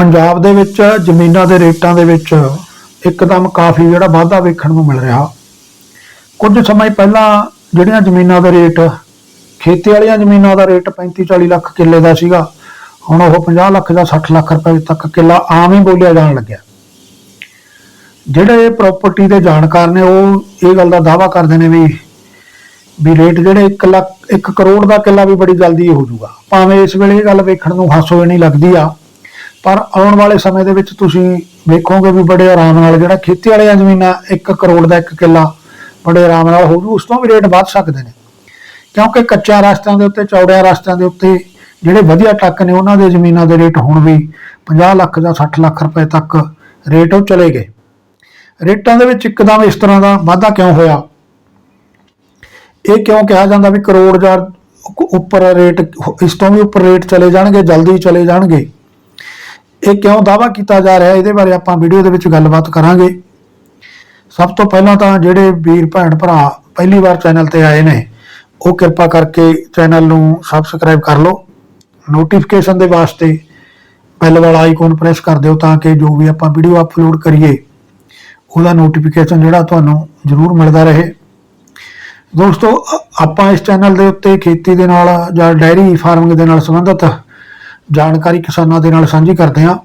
ਪੰਜਾਬ ਦੇ ਵਿੱਚ, ਜ਼ਮੀਨਾਂ ਦੇ ਰੇਟਾਂ ਦੇ ਵਿੱਚ ਇੱਕਦਮ ਕਾਫੀ ਜਿਹੜਾ ਵਾਧਾ ਵੇਖਣ ਨੂੰ ਮਿਲ ਰਿਹਾ। ਕੁਝ ਸਮਾਂ ਪਹਿਲਾਂ ਜਿਹੜੀਆਂ ਜ਼ਮੀਨਾਂ ਦਾ ਰੇਟ, ਖੇਤੀ ਵਾਲੀਆਂ ਜ਼ਮੀਨਾਂ ਦਾ ਰੇਟ 35 40 ਲੱਖ ਕਿੱਲੇ ਦਾ ਸੀਗਾ, ਹੁਣ ਉਹ 50 ਲੱਖ ਜਾਂ 60 ਲੱਖ ਰੁਪਏ ਤੱਕ ਕਿੱਲਾ ਆਮ ਹੀ ਬੋਲਿਆ ਜਾਣ ਲੱਗਿਆ। ਜਿਹੜੇ ਪ੍ਰਾਪਰਟੀ ਦੇ ਜਾਣਕਾਰ ਨੇ, ਉਹ ਇਹ ਗੱਲ ਦਾ ਦਾਵਾ ਕਰਦੇ ਨੇ ਵੀ ਵੀ ਰੇਟ ਜਿਹੜੇ 1 ਲੱਖ 1 ਕਰੋੜ ਦਾ ਕਿੱਲਾ ਵੀ ਬੜੀ ਜਲਦੀ ਹੋ ਜਾਊਗਾ। ਭਾਵੇਂ ਇਸ ਵੇਲੇ ਇਹ ਗੱਲ ਵੇਖਣ ਨੂੰ ਹਾਸੋ ਨਹੀਂ ਲੱਗਦੀ ਆ ਪਰ ਆਉਣ ਵਾਲੇ ਸਮੇਂ ਦੇ ਵਿੱਚ ਤੁਸੀਂ ਵੇਖੋਗੇ ਵੀ ਬੜੇ ਆਰਾਮ ਨਾਲ ਜਿਹੜਾ ਖੇਤੀ ਵਾਲੀਆਂ ਜ਼ਮੀਨਾਂ 1 ਕਰੋੜ ਦਾ ਇੱਕ ਕਿੱਲਾ ਬੜੇ ਆਰਾਮ ਨਾਲ ਹੋ ਜੂ ਉਸ ਤੋਂ ਵੀ ਰੇਟ ਵੱਧ ਸਕਦੇ ਨੇ। ਕਿਉਂਕਿ ਕੱਚਾ ਰਸਤਿਆਂ ਦੇ ਉੱਤੇ, ਚੌੜਿਆਂ ਰਸਤਿਆਂ ਦੇ ਉੱਤੇ ਜਿਹੜੇ ਵਧੀਆ ਟੱਕ ਨੇ, ਉਹਨਾਂ ਦੇ ਜ਼ਮੀਨਾਂ ਦੇ ਰੇਟ ਹੁਣ ਵੀ 50 ਲੱਖ ਜਾਂ 60 ਲੱਖ ਰੁਪਏ ਤੱਕ ਰੇਟ ਉਹ ਚਲੇ ਗਏ। ਰੇਟਾਂ ਦੇ ਵਿੱਚ ਇੱਕਦਮ ਇਸ ਤਰ੍ਹਾਂ ਦਾ ਵਾਧਾ ਕਿਉਂ ਹੋਇਆ? ਇਹ ਕਿਉਂ ਕਿਹਾ ਜਾਂਦਾ ਵੀ ਕਰੋੜ ਜਾਂ ਉੱਪਰ ਰੇਟ, ਇਸ ਤੋਂ ਵੀ ਉੱਪਰ ਰੇਟ ਚਲੇ ਜਾਣਗੇ, ਜਲਦੀ ਚਲੇ ਜਾਣਗੇ? ਇਹ ਕਿਉਂ ਦਾਵਾ ਕੀਤਾ ਜਾ ਰਿਹਾ ਇਹਦੇ ਬਾਰੇ ਆਪਾਂ ਵੀਡੀਓ ਦੇ ਵਿੱਚ ਗੱਲਬਾਤ ਕਰਾਂਗੇ। ਸਭ ਤੋਂ ਪਹਿਲਾਂ ਤਾਂ ਜਿਹੜੇ ਵੀਰ ਭੈਣ ਭਰਾ ਪਹਿਲੀ ਵਾਰ ਚੈਨਲ ਤੇ ਆਏ ਨੇ, ਉਹ ਕਿਰਪਾ ਕਰਕੇ ਚੈਨਲ ਨੂੰ ਸਬਸਕ੍ਰਾਈਬ ਕਰ ਲਓ। ਨੋਟੀਫਿਕੇਸ਼ਨ ਦੇ ਵਾਸਤੇ ਬੈਲ ਵਾਲਾ ਆਈਕਨ ਪ੍ਰੈਸ ਕਰ ਦਿਓ ਤਾਂ ਕਿ ਜੋ ਵੀ ਆਪਾਂ ਵੀਡੀਓ ਅਪਲੋਡ ਕਰੀਏ, ਉਹਦਾ ਨੋਟੀਫਿਕੇਸ਼ਨ ਜਿਹੜਾ ਤੁਹਾਨੂੰ ਜ਼ਰੂਰ ਮਿਲਦਾ ਰਹੇ। ਦੋਸਤੋ, ਆਪਾਂ ਇਸ ਚੈਨਲ ਦੇ ਉੱਤੇ ਖੇਤੀ ਦੇ ਨਾਲ ਜਾਂ ਡੈਰੀ ਫਾਰਮਿੰਗ ਦੇ ਨਾਲ ਸੰਬੰਧਿਤ ਜਾਣਕਾਰੀ ਕਿਸਾਨਾਂ ਦੇ ਨਾਲ ਸਾਂਝੀ ਕਰਦੇ ਹਾਂ।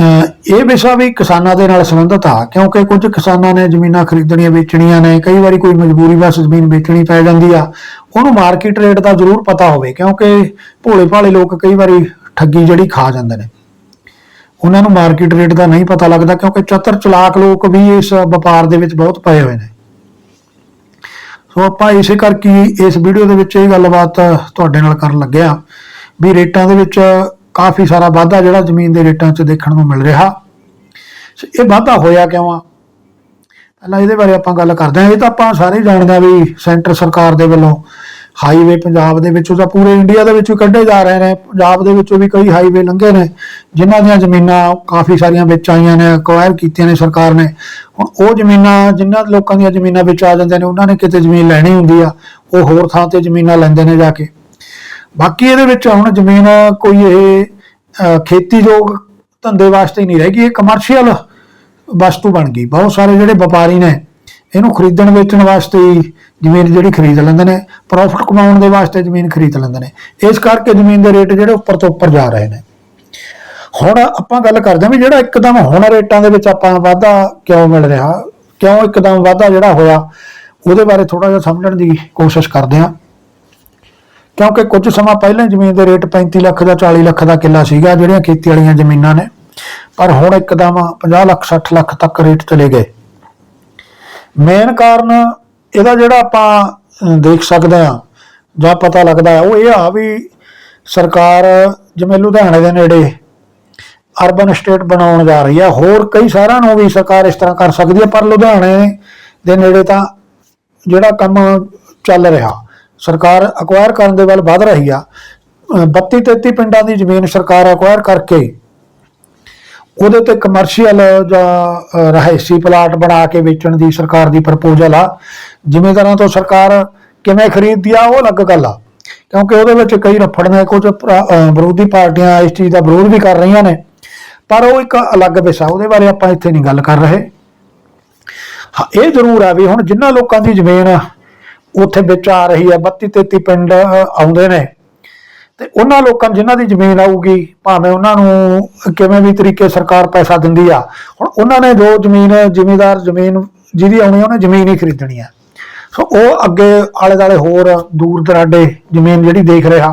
ਅ, ਇਹ ਵਿਸ਼ਾ ਵੀ ਕਿਸਾਨਾਂ ਦੇ ਨਾਲ ਸੰਬੰਧਿਤ ਆ ਕਿਉਂਕਿ ਕੁਝ ਕਿਸਾਨਾਂ ਨੇ ਜ਼ਮੀਨਾਂ ਖਰੀਦਣੀਆਂ ਵੇਚਣੀਆਂ ਨੇ ਕਈ ਵਾਰੀ ਕੋਈ ਮਜਬੂਰੀ ਵਸ ਜ਼ਮੀਨ ਵੇਚਣੀ ਪੈ ਜਾਂਦੀ ਆ। ਉਹਨੂੰ ਮਾਰਕੀਟ ਰੇਟ ਦਾ ਜ਼ਰੂਰ ਪਤਾ ਹੋਵੇ ਕਿਉਂਕਿ ਭੋਲੇ ਭਾਲੇ ਲੋਕ ਕਈ ਵਾਰੀ ਠੱਗੀ ਜਿਹੜੀ ਖਾ ਜਾਂਦੇ ਨੇ। ਉਹਨਾਂ ਨੂੰ ਮਾਰਕੀਟ ਰੇਟ ਦਾ ਨਹੀਂ ਪਤਾ ਲੱਗਦਾ ਕਿਉਂਕਿ ਚਤਰ ਚਲਾਕ ਲੋਕ ਵੀ ਇਸ ਵਪਾਰ ਦੇ ਵਿੱਚ ਬਹੁਤ ਪਏ ਹੋਏ ਨੇ। ਸੋ ਆਪਾਂ ਇਸੇ ਕਰਕੇ ਇਸ ਵੀਡੀਓ ਦੇ ਵਿੱਚ ਇਹ ਗੱਲਬਾਤ ਤੁਹਾਡੇ ਨਾਲ ਕਰਨ ਲੱਗਿਆ ਵੀ ਰੇਟਾਂ ਦੇ ਵਿੱਚ ਕਾਫੀ ਸਾਰਾ ਵਾਧਾ ਜਿਹੜਾ ਜ਼ਮੀਨ ਦੇ ਰੇਟਾਂ 'ਚ ਦੇਖਣ ਨੂੰ ਮਿਲ ਰਿਹਾ। ਸੋ ਇਹ ਵਾਧਾ ਹੋਇਆ ਕਿਉਂ ਆ? ਪਹਿਲਾਂ ਇਹਦੇ ਬਾਰੇ ਆਪਾਂ ਗੱਲ ਕਰਦੇ ਹਾਂ। ਇਹ ਤਾਂ ਆਪਾਂ ਸਾਰੇ ਜਾਣਦੇ ਹਾਂ ਵੀ ਸੈਂਟਰ ਸਰਕਾਰ ਦੇ ਵੱਲੋਂ ਹਾਈਵੇ ਪੰਜਾਬ ਦੇ ਵਿੱਚੋਂ ਤਾਂ ਪੂਰੇ ਇੰਡੀਆ ਦੇ ਵਿੱਚੋਂ ਕੱਢੇ ਜਾ ਰਹੇ ਨੇ। ਪੰਜਾਬ ਦੇ ਵਿੱਚੋਂ ਵੀ ਕਈ ਹਾਈਵੇ ਲੰਘੇ ਨੇ, ਜਿਨ੍ਹਾਂ ਦੀਆਂ ਜ਼ਮੀਨਾਂ ਕਾਫੀ ਸਾਰੀਆਂ ਵਿੱਚ ਆਈਆਂ ਨੇ ਅਕਵਾਇਰ ਕੀਤੀਆਂ ਨੇ ਸਰਕਾਰ ਨੇ। ਹੁਣ ਉਹ ਜ਼ਮੀਨਾਂ, ਜਿਨ੍ਹਾਂ ਲੋਕਾਂ ਦੀਆਂ ਜ਼ਮੀਨਾਂ ਵਿੱਚ ਆ ਜਾਂਦੀਆਂ ਨੇ, ਉਹਨਾਂ ਨੇ ਕਿਤੇ ਜ਼ਮੀਨ ਲੈਣੀ ਹੁੰਦੀ ਆ, ਉਹ ਹੋਰ ਥਾਂ ਤੇ ਜ਼ਮੀਨਾਂ ਲੈਂਦੇ ਨੇ ਜਾ ਕੇ। ਬਾਕੀ ਇਹਦੇ ਵਿੱਚ ਹੁਣ ਜ਼ਮੀਨ ਕੋਈ ਇਹ ਖੇਤੀਯੋਗ ਧੰਦੇ ਵਾਸਤੇ ਨਹੀਂ ਰਹਿ ਗਈ, ਇਹ ਕਮਰਸ਼ੀਅਲ ਵਸਤੂ ਬਣ ਗਈ। ਬਹੁਤ ਸਾਰੇ ਜਿਹੜੇ ਵਪਾਰੀ ਨੇ, ਇਹਨੂੰ ਖਰੀਦਣ ਵੇਚਣ ਵਾਸਤੇ ਹੀ ਜ਼ਮੀਨ ਜਿਹੜੀ ਖਰੀਦ ਲੈਂਦੇ ਨੇ ਪ੍ਰੋਫਿਟ ਕਮਾਉਣ ਦੇ ਵਾਸਤੇ ਜ਼ਮੀਨ ਖਰੀਦ ਲੈਂਦੇ ਨੇ। ਇਸ ਕਰਕੇ ਜ਼ਮੀਨ ਦੇ ਰੇਟ ਜਿਹੜੇ ਉੱਪਰ ਤੋਂ ਉੱਪਰ ਜਾ ਰਹੇ ਨੇ। ਹੁਣ ਆਪਾਂ ਗੱਲ ਕਰਦੇ ਹਾਂ ਵੀ ਜਿਹੜਾ ਇੱਕਦਮ ਹੁਣ ਰੇਟਾਂ ਦੇ ਵਿੱਚ ਆਪਾਂ ਵਾਧਾ ਕਿਉਂ ਮਿਲ ਰਿਹਾ, ਕਿਉਂ ਇੱਕਦਮ ਵਾਧਾ ਜਿਹੜਾ ਹੋਇਆ, ਉਹਦੇ ਬਾਰੇ ਥੋੜਾ ਜਿਹਾ ਸਮਝਣ ਦੀ ਕੋਸ਼ਿਸ਼ ਕਰਦੇ ਹਾਂ। ਕਿਉਂਕਿ ਕੁਝ ਸਮਾਂ ਪਹਿਲਾਂ ਜ਼ਮੀਨ ਦੇ ਰੇਟ 35 ਲੱਖ ਦਾ 40 ਲੱਖ ਦਾ ਕਿੱਲਾ ਸੀਗਾ, ਜਿਹੜੀਆਂ ਖੇਤੀ ਵਾਲੀਆਂ ਜ਼ਮੀਨਾਂ ਨੇ। ਪਰ ਹੁਣ ਇੱਕਦਮ 50 ਲੱਖ 60 ਲੱਖ ਤੱਕ ਰੇਟ ਚਲੇ ਗਏ। ਮੇਨ ਕਾਰਨ ਇਹਦਾ ਜਿਹੜਾ ਆਪਾਂ ਦੇਖ ਸਕਦੇ ਆ ਜਾਂ ਪਤਾ ਲੱਗਦਾ ਉਹ ਇਹ ਆ ਵੀ ਸਰਕਾਰ ਜਿਵੇਂ ਲੁਧਿਆਣੇ ਦੇ ਨੇੜੇ ਅਰਬਨ ਸਟੇਟ ਬਣਾਉਣ ਜਾ ਰਹੀ ਹੈ ਹੋਰ ਕਈ ਸ਼ਹਿਰਾਂ ਨੂੰ ਵੀ ਸਰਕਾਰ ਇਸ ਤਰ੍ਹਾਂ ਕਰ ਸਕਦੀ ਹੈ, ਪਰ ਲੁਧਿਆਣੇ ਦੇ ਨੇੜੇ ਤਾਂ ਜਿਹੜਾ ਕੰਮ ਚੱਲ ਰਿਹਾ ਸਰਕਾਰ ਅਕਵਾਇਰ ਕਰਨ ਦੇ ਵੱਲ ਵਧ ਰਹੀ ਆ। 32 33 ਪਿੰਡਾਂ ਦੀ ਜ਼ਮੀਨ ਸਰਕਾਰ ਅਕਵਾਇਰ ਕਰਕੇ ਉਹਦੇ ਤੇ ਕਮਰਸ਼ੀਅਲ ਜਾਂ ਰਹਿਸੀ ਪਲਾਟ ਬਣਾ ਕੇ ਵੇਚਣ ਦੀ ਸਰਕਾਰ ਦੀ ਪ੍ਰਪੋਜ਼ਲ ਆ। ਜ਼ਿਮੀਂਦਾਰਾਂ ਤੋਂ ਸਰਕਾਰ ਕਿਵੇਂ ਖਰੀਦਦੀ ਆ, ਉਹ ਅਲੱਗ ਗੱਲ ਆ। ਕਿਉਂਕਿ ਉਹਦੇ ਵਿੱਚ ਕਈ ਰਫੜ ਨੇ, ਕੁਝ ਵਿਰੋਧੀ ਪਾਰਟੀਆਂ ਇਸ ਚੀਜ਼ ਦਾ ਵਿਰੋਧ ਵੀ ਕਰ ਰਹੀਆਂ ਨੇ। ਪਰ ਉਹ ਇੱਕ ਅਲੱਗ ਵਿਸ਼ਾ, ਉਹਦੇ ਬਾਰੇ ਆਪਾਂ ਇੱਥੇ ਨਹੀਂ ਗੱਲ ਕਰ ਰਹੇ। ਇਹ ਜ਼ਰੂਰ ਆ ਵੀ ਹੁਣ ਜਿਨ੍ਹਾਂ ਲੋਕਾਂ ਦੀ ਜ਼ਮੀਨ ਉੱਥੇ ਵਿੱਚ ਆ ਰਹੀ ਹੈ 32 33 ਪਿੰਡ ਆਉਂਦੇ ਨੇ। ਤੇ ਉਹਨਾਂ ਲੋਕਾਂ ਨੂੰ ਜਿਨ੍ਹਾਂ ਦੀ ਜ਼ਮੀਨ ਆਊਗੀ, ਭਾਵੇਂ ਉਹਨਾਂ ਨੂੰ ਕਿਵੇਂ ਵੀ ਤਰੀਕੇ ਸਰਕਾਰ ਪੈਸਾ ਦਿੰਦੀ ਆ, ਹੁਣ ਉਹਨਾਂ ਨੇ ਜੋ ਜ਼ਮੀਨ, ਜ਼ਿਮੀਦਾਰ ਜ਼ਮੀਨ ਜਿਹਦੀ ਆਉਣੀ ਉਹਨੇ ਜ਼ਮੀਨ ਹੀ ਖਰੀਦਣੀ ਆ। ਸੋ ਉਹ ਅੱਗੇ ਆਲੇ ਦਾਲੇ ਹੋਰ ਦੂਰ ਦਰਾਡੇ ਜ਼ਮੀਨ ਜਿਹੜੀ ਦੇਖ ਰਿਹਾ।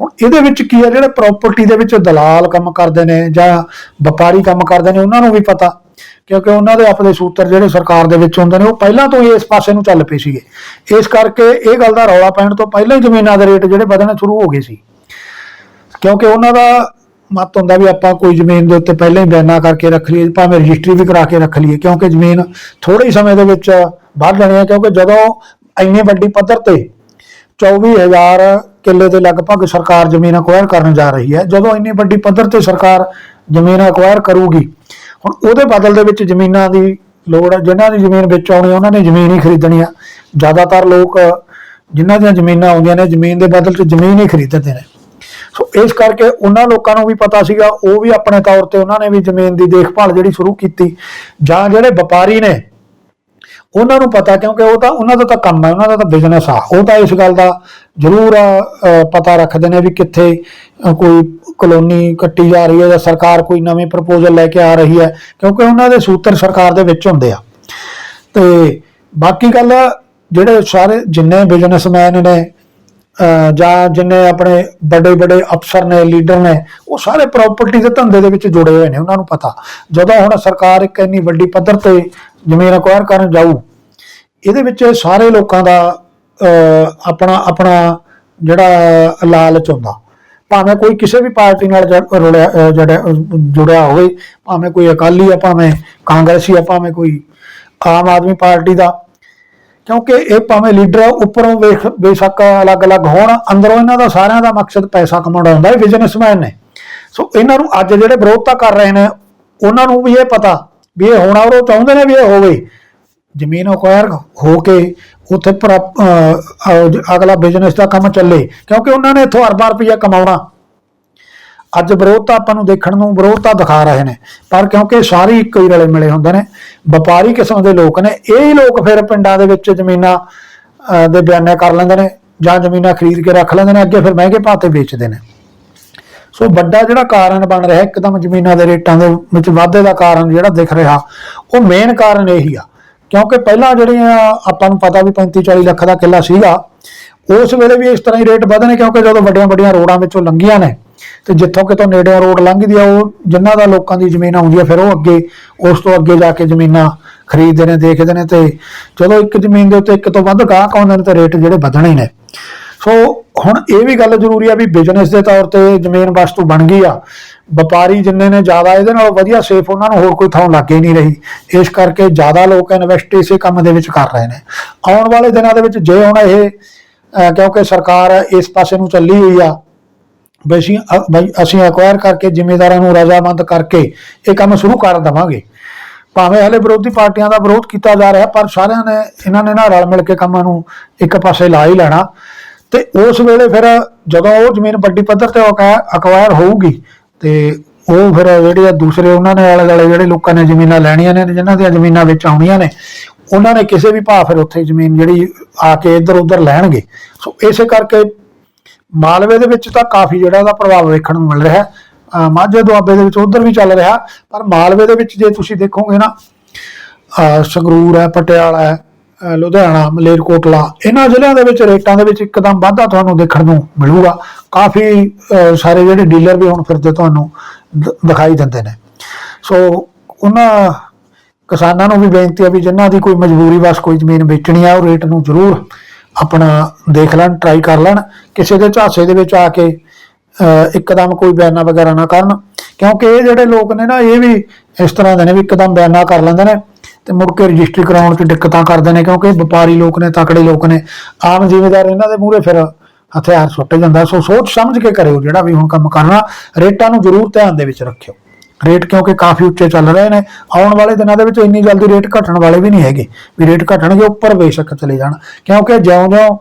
ਹੁਣ ਇਹਦੇ ਵਿੱਚ ਕੀ ਆ, ਜਿਹੜੇ ਪ੍ਰਾਪਰਟੀ ਦੇ ਵਿੱਚ ਦਲਾਲ ਕੰਮ ਕਰਦੇ ਨੇ ਜਾਂ ਵਪਾਰੀ ਕੰਮ ਕਰਦੇ ਨੇ, ਉਹਨਾਂ ਨੂੰ ਵੀ ਪਤਾ। ਕਿਉਂਕਿ ਉਹਨਾਂ ਦੇ ਆਪਣੇ ਸੂਤਰ ਜਿਹੜੇ ਸਰਕਾਰ ਦੇ ਵਿੱਚ ਹੁੰਦੇ ਨੇ, ਉਹ ਪਹਿਲਾਂ ਤੋਂ ਹੀ ਇਸ ਪਾਸੇ ਨੂੰ ਚੱਲ ਪਏ ਸੀਗੇ। ਇਸ ਕਰਕੇ ਇਹ ਗੱਲ ਦਾ ਰੌਲਾ ਪੈਣ ਤੋਂ ਪਹਿਲਾਂ ਹੀ ਜ਼ਮੀਨਾਂ ਦੇ ਰੇਟ ਜਿਹੜੇ ਵਧਣੇ ਸ਼ੁਰੂ ਹੋ ਗਏ ਸੀ। ਕਿਉਂਕਿ ਉਹਨਾਂ ਦਾ ਮਤ ਹੁੰਦਾ ਵੀ ਆਪਾਂ ਕੋਈ ਜ਼ਮੀਨ ਦੇ ਉੱਤੇ ਪਹਿਲਾਂ ਹੀ ਬਿਆਨਾ ਕਰਕੇ ਰੱਖ ਲਈਏ, ਭਾਵੇਂ ਰਜਿਸਟਰੀ ਵੀ ਕਰਾ ਕੇ ਰੱਖ ਲਈਏ, ਕਿਉਂਕਿ ਜ਼ਮੀਨ ਥੋੜੇ ਹੀ ਸਮੇਂ ਦੇ ਵਿੱਚ ਵੱਧ ਜਾਣੀ ਹੈ, ਕਿਉਂਕਿ ਜਦੋਂ ਇੰਨੀ ਵੱਡੀ ਪੱਧਰ ਤੇ 24000 ਕਿੱਲੇ ਦੇ ਲਗਭਗ ਸਰਕਾਰ ਜ਼ਮੀਨ ਅਕਵਾਇਰ ਕਰਨ ਜਾ ਰਹੀ ਹੈ, ਜਦੋਂ ਇੰਨੀ ਵੱਡੀ ਪੱਧਰ ਤੇ ਸਰਕਾਰ ਜ਼ਮੀਨ ਅਕਵਾਇਰ ਕਰੂਗੀ ਹੁਣ ਉਹਦੇ ਬਦਲ ਦੇ ਵਿੱਚ ਜ਼ਮੀਨਾਂ ਦੀ ਲੋੜ ਹੈ ਜਿਨ੍ਹਾਂ ਦੀ ਜ਼ਮੀਨ ਵਿੱਚ ਆਉਣੀ ਉਹਨਾਂ ਨੇ ਜ਼ਮੀਨ ਹੀ ਖਰੀਦਣੀ ਆ। ਜ਼ਿਆਦਾਤਰ ਲੋਕ ਜਿਨ੍ਹਾਂ ਦੀਆਂ ਜ਼ਮੀਨਾਂ ਆਉਂਦੀਆਂ ਨੇ, ਜ਼ਮੀਨ ਦੇ ਬਦਲ 'ਚ ਜ਼ਮੀਨ ਹੀ ਖਰੀਦਦੇ ਨੇ। ਸੋ ਇਸ ਕਰਕੇ ਉਹਨਾਂ ਲੋਕਾਂ ਨੂੰ ਵੀ ਪਤਾ ਸੀਗਾ, ਉਹ ਵੀ ਆਪਣੇ ਤੌਰ ਤੇ ਉਹਨਾਂ ਨੇ ਵੀ ਜ਼ਮੀਨ ਦੀ ਦੇਖਭਾਲ ਜਿਹੜੀ ਸ਼ੁਰੂ ਕੀਤੀ, ਜਾਂ ਜਿਹੜੇ ਵਪਾਰੀ ਨੇ, ਉਹਨਾਂ ਨੂੰ ਪਤਾ ਕਿਉਂਕਿ ਉਹ ਤਾਂ, ਉਹਨਾਂ ਦਾ ਤਾਂ ਕੰਮ ਹੈ ਉਹਨਾਂ ਦਾ ਤਾਂ ਬਿਜ਼ਨਸ ਆ। ਉਹ ਤਾਂ ਇਸ ਗੱਲ ਦਾ ਜ਼ਰੂਰ ਪਤਾ ਰੱਖਦੇ ਨੇ ਵੀ ਕਿੱਥੇ ਕੋਈ ਕਲੋਨੀ ਕੱਟੀ ਜਾ ਰਹੀ ਹੈ ਜਾਂ ਸਰਕਾਰ ਕੋਈ ਨਵੇਂ ਪ੍ਰਪੋਜ਼ਲ ਲੈ ਕੇ ਆ ਰਹੀ ਹੈ, ਕਿਉਂਕਿ ਉਹਨਾਂ ਦੇ ਸੂਤਰ ਸਰਕਾਰ ਦੇ ਵਿੱਚ ਹੁੰਦੇ ਆ। ਤੇ ਬਾਕੀ ਗੱਲ ਜਿਹੜੇ ਸਾਰੇ ਜਿੰਨੇ ਬਿਜ਼ਨਸਮੈਨ ਨੇ ਜਾਂ ਜਿੰਨੇ ਆਪਣੇ ਵੱਡੇ ਵੱਡੇ ਅਫਸਰ ਨੇ ਲੀਡਰ ਨੇ, ਉਹ ਸਾਰੇ ਪ੍ਰਾਪਰਟੀ ਦੇ ਧੰਦੇ ਦੇ ਵਿੱਚ ਜੁੜੇ ਹੋਏ ਨੇ, ਉਹਨਾਂ ਨੂੰ ਪਤਾ। ਜਦੋਂ ਹੁਣ ਸਰਕਾਰ ਇੱਕ ਇੰਨੀ ਵੱਡੀ ਪੱਧਰ ਤੇ ਜ਼ਮੀਨ ਅਕਵਾਇਰ ਕਰਨ ਜਾਊ, ਇਹਦੇ ਵਿੱਚ ਸਾਰੇ ਲੋਕਾਂ ਦਾ ਆਪਣਾ ਆਪਣਾ ਜਿਹੜਾ ਲਾਲਚ ਹੁੰਦਾ ਭਾਵੇਂ ਕੋਈ ਕਿਸੇ ਵੀ ਪਾਰਟੀ ਨਾਲ ਜੜ- ਜੁੜਿਆ ਹੋਵੇ, ਭਾਵੇਂ ਕੋਈ ਅਕਾਲੀ ਆ, ਭਾਵੇਂ ਕਾਂਗਰਸੀ ਆ, ਭਾਵੇਂ ਕੋਈ ਆਮ ਆਦਮੀ ਪਾਰਟੀ ਦਾ, ਕਿਉਂਕਿ ਇਹ ਭਾਵੇਂ ਲੀਡਰ ਉੱਪਰੋਂ ਵੇਖ ਬੇਸ਼ੱਕ ਅਲੱਗ-ਅਲੱਗ ਹੋਣ, ਅੰਦਰੋਂ ਇਹਨਾਂ ਦਾ ਸਾਰਿਆਂ ਦਾ ਮਕਸਦ ਪੈਸਾ ਕਮਾਉਣਾ ਹੁੰਦਾ ਹੈ ਬਿਜ਼ਨਸਮੈਨ ਨੇ। ਸੋ ਇਹਨਾਂ ਨੂੰ ਅੱਜ ਜਿਹੜੇ ਵਿਰੋਧਤਾ ਕਰ ਰਹੇ ਨੇ, ਉਹਨਾਂ ਨੂੰ ਵੀ ਇਹ ਪਤਾ ਵੀ ਇਹ ਹੋਣਾ ਉਹ ਚਾਹੁੰਦੇ ਨੇ ਵੀ ਇਹ ਹੋਵੇ। ਜ਼ਮੀਨ ਅਕਵਾਇਰ ਹੋ ਕੇ ਉੱਥੇ ਪ੍ਰਾ- ਅਗਲਾ ਬਿਜ਼ਨਸ ਦਾ ਕੰਮ ਚੱਲੇ, ਕਿਉਂਕਿ ਉਹਨਾਂ ਨੇ ਇੱਥੋਂ ਅਰਬਾਂ ਰੁਪਈਆ ਕਮਾਉਣਾ। ਅੱਜ ਵਿਰੋਧਤਾ ਆਪਾਂ ਨੂੰ ਦੇਖਣ ਨੂੰ ਵਿਰੋਧਤਾ ਦਿਖਾ ਰਹੇ ਨੇ, ਪਰ ਕਿਉਂਕਿ ਸਾਰੇ ਇੱਕੋ ਹੀ ਰਲੇ ਮਿਲੇ ਹੁੰਦੇ ਨੇ, ਵਪਾਰੀ ਕਿਸਮ ਦੇ ਲੋਕ ਨੇ, ਇਹ ਹੀ ਲੋਕ ਫਿਰ ਪਿੰਡਾਂ ਦੇ ਵਿੱਚ ਜ਼ਮੀਨਾਂ ਦੇ ਬਿਆਨੇ ਕਰ ਲੈਂਦੇ ਨੇ, ਜਾਂ ਜ਼ਮੀਨਾਂ ਖਰੀਦ ਕੇ ਰੱਖ ਲੈਂਦੇ ਨੇ, ਅੱਗੇ ਫਿਰ ਮਹਿੰਗੇ ਭਾਅ ਤੇ ਵੇਚਦੇ ਨੇ। ਸੋ ਵੱਡਾ ਜਿਹੜਾ ਕਾਰਨ ਬਣ ਰਿਹਾ, ਇੱਕਦਮ ਜ਼ਮੀਨਾਂ ਦੇ ਰੇਟਾਂ ਦੇ ਵਿੱਚ ਵਾਧੇ ਦਾ ਕਾਰਨ ਜਿਹੜਾ ਦਿਖ ਰਿਹਾ, ਉਹ ਮੇਨ ਕਾਰਨ ਇਹੀ ਆ ਕਿਉਂਕਿ ਪਹਿਲਾਂ ਜਿਹੜੀਆਂ ਆਪਾਂ ਨੂੰ ਪਤਾ ਵੀ 35 40 ਲੱਖ ਦਾ ਕਿੱਲਾ ਸੀਗਾ, ਉਸ ਵੇਲੇ ਵੀ ਇਸ ਤਰ੍ਹਾਂ ਹੀ ਰੇਟ ਵਧਣੇ ਕਿਉਂਕਿ ਜਦੋਂ ਵੱਡੀਆਂ ਵੱਡੀਆਂ ਰੋਡਾਂ ਵਿੱਚੋਂ ਲੰਘੀਆਂ ਨੇ, ਤੇ ਜਿੱਥੋਂ ਕਿਤੋਂ ਨੇੜੇ ਰੋਡ ਲੰਘਦੀ ਆ, ਉਹ ਜਿਨ੍ਹਾਂ ਦਾ ਲੋਕਾਂ ਦੀ ਜ਼ਮੀਨ ਆਉਂਦੀ ਆ ਫਿਰ ਉਹ ਅੱਗੇ, ਉਸ ਤੋਂ ਅੱਗੇ ਜਾ ਕੇ ਜ਼ਮੀਨਾਂ ਖਰੀਦਦੇ ਨੇ, ਦੇਖਦੇ ਨੇ ਤੇ ਜਦੋਂ ਇੱਕ ਜ਼ਮੀਨ ਦੇ ਉੱਤੇ ਇੱਕ ਤੋਂ ਵੱਧ ਗਾਹਕ ਆਉਂਦੇ ਨੇ ਤੇ ਰੇਟ ਜਿਹੜੇ ਵਧਣੇ ਨੇ। ਸੋ ਹੁਣ ਇਹ ਵੀ ਗੱਲ ਜ਼ਰੂਰੀ ਆ ਵੀ ਬਿਜ਼ਨਸ ਦੇ ਤੌਰ ਤੇ ਜ਼ਮੀਨ ਵਸਤੂ ਬਣ ਗਈ ਆ। ਵਪਾਰੀ ਜਿੰਨੇ ਨੇ ਜ਼ਿਆਦਾ ਇਹਦੇ ਨਾਲ ਵਧੀਆ ਸੇਫ ਉਹਨਾਂ ਨੂੰ ਹੋਰ ਕੋਈ ਥਾਂ ਲੱਗੇ ਨਹੀਂ ਰਹੀ। ਇਸ ਕਰਕੇ ਜ਼ਿਆਦਾ ਲੋਕ ਇਨਵੈਸਟ ਇਸੇ ਕੰਮ ਦੇ ਵਿੱਚ ਕਰ ਰਹੇ ਨੇ। ਆਉਣ ਵਾਲੇ ਦਿਨਾਂ ਦੇ ਵਿੱਚ ਜੇ ਹੁਣ ਇਹ ਕਿਉਂਕਿ ਸਰਕਾਰ ਇਸ ਪਾਸੇ ਨੂੰ ਚੱਲੀ ਹੋਈ ਆ, ਵੀ ਅਸੀਂ ਬਈ ਅਸੀਂ ਅਕਵਾਇਰ ਕਰਕੇ ਜ਼ਿੰਮੇਦਾਰਾਂ ਨੂੰ ਰਜ਼ਾਮੰਦ ਕਰਕੇ ਇਹ ਕੰਮ ਸ਼ੁਰੂ ਕਰ ਦੇਵਾਂਗੇ। ਭਾਵੇਂ ਹਲੇ ਵਿਰੋਧੀ ਪਾਰਟੀਆਂ ਦਾ ਵਿਰੋਧ ਕੀਤਾ ਜਾ ਰਿਹਾ, ਪਰ ਸਾਰਿਆਂ ਨੇ, ਇਹਨਾਂ ਨੇ ਨਾ ਰਲ ਮਿਲ ਕੇ ਕੰਮਾਂ ਨੂੰ ਇੱਕ ਪਾਸੇ ਲਾ ਹੀ ਲੈਣਾ। ਤੇ ਉਸ ਵੇਲੇ ਫਿਰ ਜਦੋਂ ਉਹ ਜ਼ਮੀਨ ਵੱਡੀ ਪੱਧਰ ਤੇ ਅਕਵਾਇਰ ਹੋਊਗੀ ਤੇ ਉਹ ਫਿਰ ਜਿਹੜੇ ਆ ਦੂਸਰੇ ਉਹਨਾਂ ਨੇ ਆਲੇ ਦੁਆਲੇ ਜਿਹੜੇ ਲੋਕਾਂ ਨੇ ਜ਼ਮੀਨਾਂ ਲੈਣੀਆਂ ਨੇ ਜਿਨ੍ਹਾਂ ਦੀਆਂ ਜ਼ਮੀਨਾਂ ਵਿੱਚ ਆਉਣੀਆਂ ਨੇ, ਉਹਨਾਂ ਨੇ ਕਿਸੇ ਵੀ ਭਾਅ ਫਿਰ ਉੱਥੇ ਜ਼ਮੀਨ ਜਿਹੜੀ ਆ ਕੇ ਇੱਧਰ ਉੱਧਰ ਲੈਣਗੇ। ਸੋ ਇਸੇ ਕਰਕੇ ਮਾਲਵੇ ਦੇ ਵਿੱਚ ਤਾਂ ਕਾਫੀ ਜਿਹੜਾ ਉਹਦਾ ਪ੍ਰਭਾਵ ਵੇਖਣ ਨੂੰ ਮਿਲ ਰਿਹਾ। ਹੈ ਮਾਝੇ ਦੁਆਬੇ ਦੇ ਵਿੱਚ ਉਧਰ ਵੀ ਚੱਲ ਰਿਹਾ, ਪਰ ਮਾਲਵੇ ਦੇ ਵਿੱਚ ਜੇ ਤੁਸੀਂ ਦੇਖੋਗੇ ਨਾ ਸੰਗਰੂਰ ਹੈ, ਪਟਿਆਲਾ ਹੈ ਲੁਧਿਆਣਾ, ਮਲੇਰਕੋਟਲਾ, ਇਹਨਾਂ ਜ਼ਿਲ੍ਹਿਆਂ ਦੇ ਵਿੱਚ ਰੇਟਾਂ ਦੇ ਵਿੱਚ ਇੱਕਦਮ ਵਾਧਾ ਤੁਹਾਨੂੰ ਦੇਖਣ ਨੂੰ ਮਿਲੂਗਾ। ਕਾਫੀ ਸਾਰੇ ਜਿਹੜੇ ਡੀਲਰ ਵੀ ਹੁਣ ਫਿਰਦੇ ਤੁਹਾਨੂੰ ਦ- ਦਿਖਾਈ ਦਿੰਦੇ ਨੇ। ਸੋ, ਉਹਨਾਂ ਕਿਸਾਨਾਂ ਨੂੰ ਵੀ ਬੇਨਤੀ ਹੈ ਵੀ ਜਿਨ੍ਹਾਂ ਦੀ ਕੋਈ ਮਜਬੂਰੀ ਵਸ ਕੋਈ ਜ਼ਮੀਨ ਵੇਚਣੀ ਆ, ਉਹ ਰੇਟ ਨੂੰ ਜ਼ਰੂਰ ਆਪਣਾ ਦੇਖ ਲੈਣ ਟਰਾਈ ਕਰ ਲੈਣ। ਕਿਸੇ ਦੇ ਝਾਸੇ ਦੇ ਵਿੱਚ ਆ ਕੇ ਇੱਕਦਮ ਕੋਈ ਬਿਆਨਾ ਵਗੈਰਾ ਨਾ ਕਰਨ। ਕਿਉਂਕਿ ਇਹ ਜਿਹੜੇ ਲੋਕ ਨੇ ਨਾ, ਇਹ ਵੀ ਇਸ ਤਰ੍ਹਾਂ ਦੇ ਨੇ ਵੀ ਇੱਕਦਮ ਬਿਆਨਾ ਕਰ ਲੈਂਦੇ ਨੇ। ਤੇ ਮੁੜ ਕੇ ਰਜਿਸਟਰੀ ਕਰਾਉਣ 'ਚ ਦਿੱਕਤਾਂ ਕਰਦੇ ਨੇ, ਕਿਉਂਕਿ ਵਪਾਰੀ ਲੋਕ ਨੇ, ਤਕੜੇ ਲੋਕ ਨੇ, ਆਮ ਜ਼ਿਮੀਦਾਰ ਇਹਨਾਂ ਦੇ ਮੂਹਰੇ ਫਿਰ ਹਥਿਆਰ ਸੁੱਟ ਜਾਂਦਾ। ਸੋ ਸੋਚ ਸਮਝ ਕੇ ਕਰਿਓ ਜਿਹੜਾ ਵੀ ਹੁਣ ਕੰਮ ਕਰਨਾ, ਰੇਟਾਂ ਨੂੰ ਜ਼ਰੂਰ ਧਿਆਨ ਦੇ ਵਿੱਚ ਰੱਖਿਓ। ਰੇਟ ਕਿਉਂਕਿ ਕਾਫੀ ਉੱਚੇ ਚੱਲ ਰਹੇ ਨੇ, ਆਉਣ ਵਾਲੇ ਦਿਨਾਂ ਦੇ ਵਿੱਚ ਇੰਨੀ ਜਲਦੀ ਰੇਟ ਘਟਣ ਵਾਲੇ ਵੀ ਨਹੀਂ ਹੈਗੇ। ਵੀ ਰੇਟ ਘਟਣਗੇ ਉੱਪਰ ਬੇਸ਼ੱਕ ਚਲੇ ਜਾਣ, ਕਿਉਂਕਿ ਜਿਉਂ-ਜਿਉਂ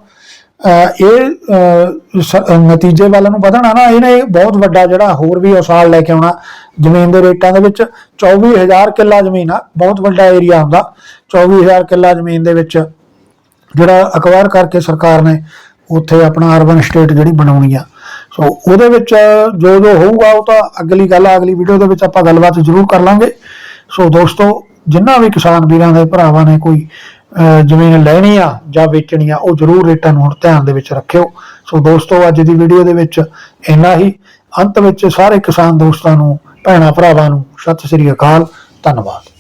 ਇਹ ਨਤੀਜੇ ਵੱਲ ਨੂੰ ਵਧਣਾ ਨਾ ਇਹਨੇ ਬਹੁਤ ਵੱਡਾ ਜਿਹੜਾ ਹੋਰ ਵੀ ਉਸਾਲ ਲੈ ਕੇ ਆਉਣਾ, ਜ਼ਮੀਨ ਦੇ ਰੇਟਾਂ ਦੇ ਵਿੱਚ 24000 ਕਿੱਲਾ ਜ਼ਮੀਨ ਆ, ਬਹੁਤ ਵੱਡਾ ਏਰੀਆ ਹੁੰਦਾ 24000 ਕਿੱਲਾ ਜ਼ਮੀਨ ਦੇ ਵਿੱਚ ਜਿਹੜਾ ਅਕਵਾਇਰ ਕਰਕੇ ਸਰਕਾਰ ਨੇ ਉੱਥੇ ਆਪਣਾ ਅਰਬਨ ਸਟੇਟ ਜਿਹੜੀ ਬਣਾਉਣੀ ਆ। ਸੋ ਉਹਦੇ ਵਿੱਚ ਜੋ ਜੋ ਹੋਊਗਾ ਉਹ ਤਾਂ ਅਗਲੀ ਗੱਲ ਆ, ਅਗਲੀ ਵੀਡੀਓ ਦੇ ਵਿੱਚ ਆਪਾਂ ਗੱਲਬਾਤ ਜ਼ਰੂਰ ਕਰ ਲਾਂਗੇ। ਸੋ ਦੋਸਤੋ, ਜਿੰਨਾ ਵੀ ਕਿਸਾਨ ਵੀਰਾਂ ਦੇ ਭਰਾਵਾਂ ਨੇ ਕੋਈ ਜ਼ਮੀਨ ਲੈਣੀ ਆ ਜਾਂ ਵੇਚਣੀ ਆ, ਉਹ ਜ਼ਰੂਰ ਰੇਟਾਂ ਨੂੰ ਹੁਣ ਧਿਆਨ ਦੇ ਵਿੱਚ ਰੱਖਿਓ। ਸੋ ਦੋਸਤੋ, ਅੱਜ ਦੀ ਵੀਡੀਓ ਦੇ ਵਿੱਚ ਇੰਨਾ ਹੀ। ਅੰਤ ਵਿੱਚ ਸਾਰੇ ਕਿਸਾਨ ਦੋਸਤਾਂ ਨੂੰ, ਭੈਣਾਂ ਭਰਾਵਾਂ ਨੂੰ ਸਤਿ ਸ੍ਰੀ ਅਕਾਲ, ਧੰਨਵਾਦ।